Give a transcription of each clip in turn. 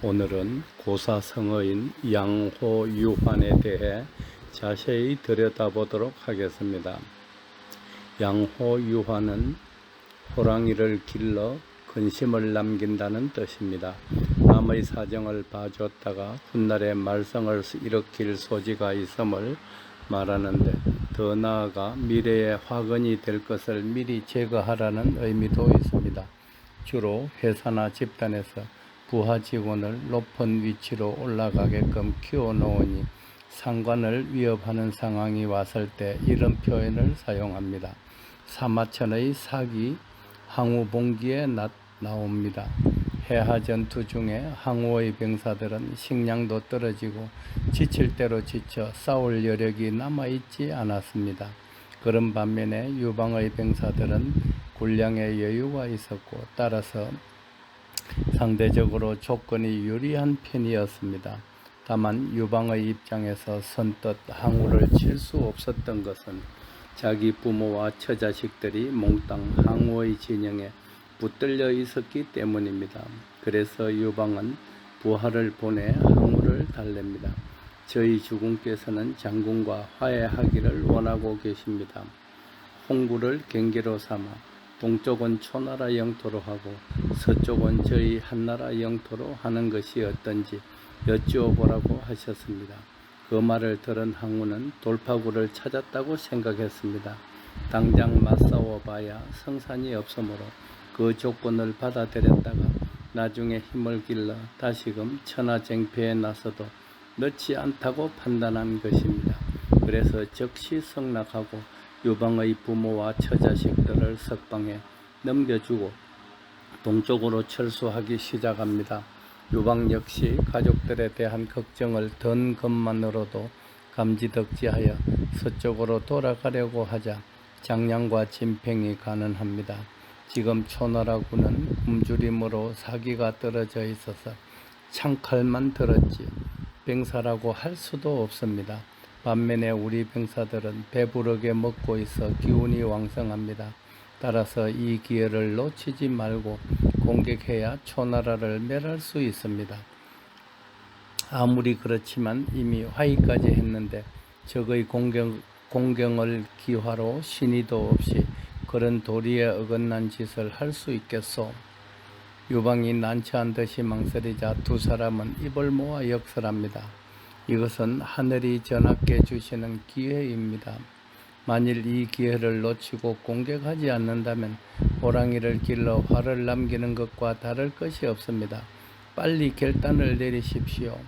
오늘은 고사성어인 양호유환에 대해 자세히 들여다보도록 하겠습니다. 양호유환은 호랑이를 길러 근심을 남긴다는 뜻입니다. 남의 사정을 봐줬다가 훗날에 말썽을 일으킬 소지가 있음을 말하는데 더 나아가 미래에 화근이 될 것을 미리 제거하라는 의미도 있습니다. 주로 회사나 집단에서 부하 직원을 높은 위치로 올라가게끔 키워놓으니 상관을 위협하는 상황이 왔을 때 이런 표현을 사용합니다. 사마천의 사기 항우 봉기에 나, 나옵니다. 해하 전투 중에 항우의 병사들은 식량도 떨어지고 지칠 대로 지쳐 싸울 여력이 남아있지 않았습니다. 그런 반면에 유방의 병사들은 군량에 여유가 있었고 따라서 상대적으로 조건이 유리한 편이었습니다. 다만 유방의 입장에서 선뜻 항우를 칠 수 없었던 것은 자기 부모와 처자식들이 몽땅 항우의 진영에 붙들려 있었기 때문입니다. 그래서 유방은 부하를 보내 항우를 달랩니다. 저희 주군께서는 장군과 화해하기를 원하고 계십니다. 홍구를 경계로 삼아 동쪽은 초나라 영토로 하고 서쪽은 저희 한나라 영토로 하는 것이 어떤지 여쭈어 보라고 하셨습니다. 그 말을 들은 항우는 돌파구를 찾았다고 생각했습니다. 당장 맞싸워 봐야 성산이 없으므로 그 조건을 받아들였다가 나중에 힘을 길러 다시금 천하쟁패에 나서도 늦지 않다고 판단한 것입니다. 그래서 즉시 성락하고 유방의 부모와 처자식들을 석방해 넘겨주고 동쪽으로 철수하기 시작합니다. 유방 역시 가족들에 대한 걱정을 던 것만으로도 감지덕지하여 서쪽으로 돌아가려고 하자 장량과 진팽이 가능합니다. 지금 초나라군은 굶주림으로 사기가 떨어져 있어서 창칼만 들었지 병사라고 할 수도 없습니다. 반면에 우리 병사들은 배부르게 먹고 있어 기운이 왕성합니다. 따라서 이 기회를 놓치지 말고 공격해야 초나라를 멸할 수 있습니다. 아무리 그렇지만 이미 화의까지 했는데 적의 공경, 공경을 기화로 신의도 없이 그런 도리에 어긋난 짓을 할 수 있겠소. 유방이 난처한 듯이 망설이자 두 사람은 입을 모아 역설합니다. 이것은 하늘이 전하께 주시는 기회입니다. 만일 이 기회를 놓치고 공격하지 않는다면 호랑이를 길러 화를 남기는 것과 다를 것이 없습니다. 빨리 결단을 내리십시오.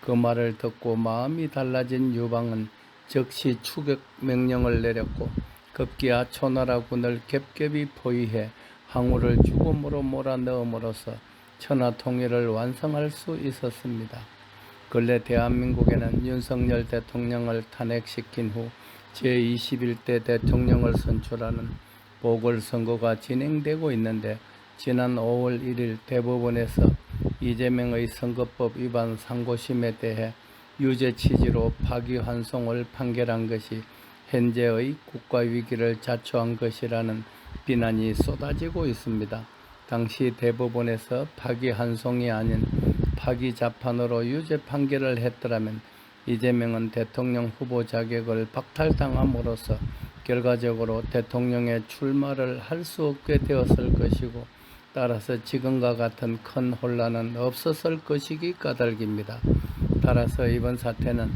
그 말을 듣고 마음이 달라진 유방은 즉시 추격 명령을 내렸고 급기야 초나라군을 겹겹이 포위해 항우를 죽음으로 몰아넣음으로써 천하 통일을 완성할 수 있었습니다. 근래 대한민국에는 윤석열 대통령을 탄핵시킨 후 제21대 대통령을 선출하는 보궐선거가 진행되고 있는데 지난 5월 1일 대법원에서 이재명의 선거법 위반 상고심에 대해 유죄 취지로 파기환송을 판결한 것이 현재의 국가 위기를 자초한 것이라는 비난이 쏟아지고 있습니다. 당시 대법원에서 파기환송이 아닌 파기자판으로 유죄 판결을 했더라면 이재명은 대통령 후보 자격을 박탈당함으로써 결과적으로 대통령의 출마를 할 수 없게 되었을 것이고 따라서 지금과 같은 큰 혼란은 없었을 것이기 까닭입니다. 따라서 이번 사태는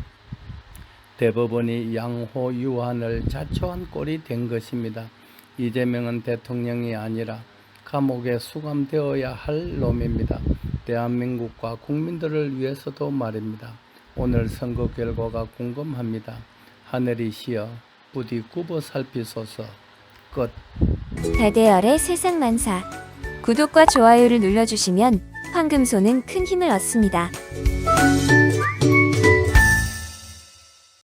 대법원이 양호 유한을 자초한 꼴이 된 것입니다. 이재명은 대통령이 아니라 감옥에 수감되어야 할 놈입니다. 대한민국과 국민들을 위해서도 말입니다. 오늘 선거 결과가 궁금합니다. 하늘이 시어 부디 굽어 살피소서. 끝. 달대열의 세상만사 구독과 좋아요를 눌러주시면 황금소는 큰 힘을 얻습니다.